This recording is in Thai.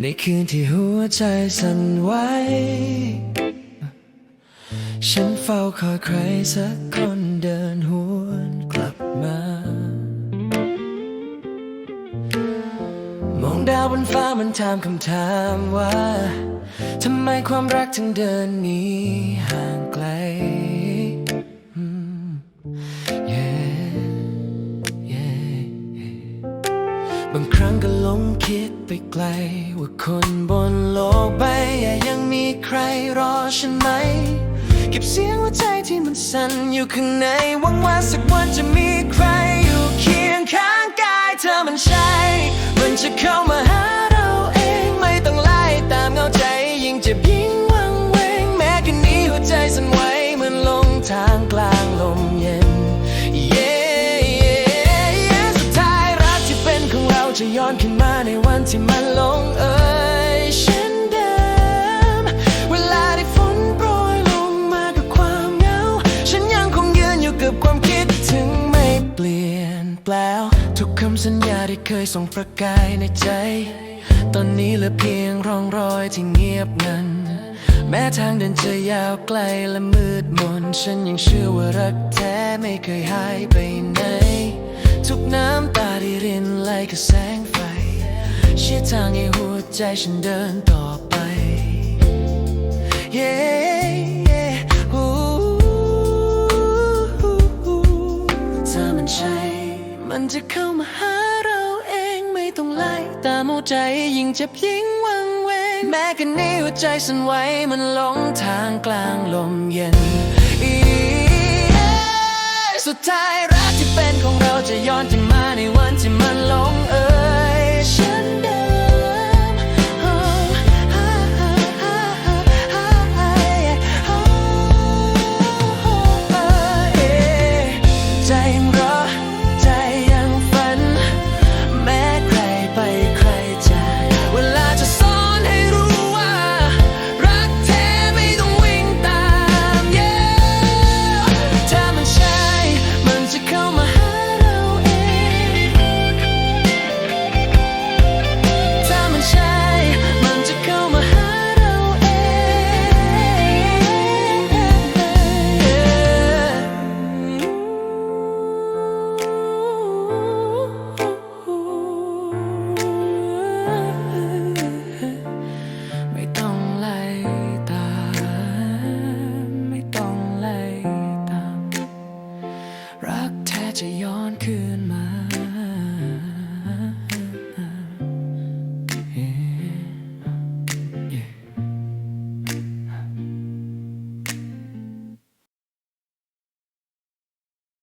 ในคืนที่หัวใจสั่นไหวฉันเฝ้าคอยใครสักคนเดินหวนกลับมา มองดาวบนฟ้ามันถามคำถามว่าทำไมความรักถึงเดินหนีห่างไกล บางครั้งก็หลงคิดไปไกล ว่าคนบนโลกใบยังมีใครรอฉันไหม เก็บเสียงหัวใจที่มันสั่นอยู่ข้างในหวังว่าสักวันจะมีใครอยู่เคียงข้างกายเธอมันใช่ำสัญญาที่เคยส่งประกายในใจ ตอนนี้เหลือเพียงร่องรอยที่เงียบงัน แม้ทางเดินจะยาวไกลและมืดมน ฉันยังเชื่อว่ารักแท้ไม่เคยหายไปไหน ทุกน้ำตาที่รินไหลกับแสงไฟเชี่ยทางให้หัวใจฉันเดินต่อไป yeah, yeah, ooh ถ้ามันใช่ มันจะเข้ามาหาเราเองไม่ต้องไล่ตามเอาใจยิ่งเจ็บยิ่งวังเวงแม้กันนี้หัวใจสั่นไหวมันหลงทางกลางลมเย็นอีสุดท้ายรักที่เป็นของเราจะย้อนจัง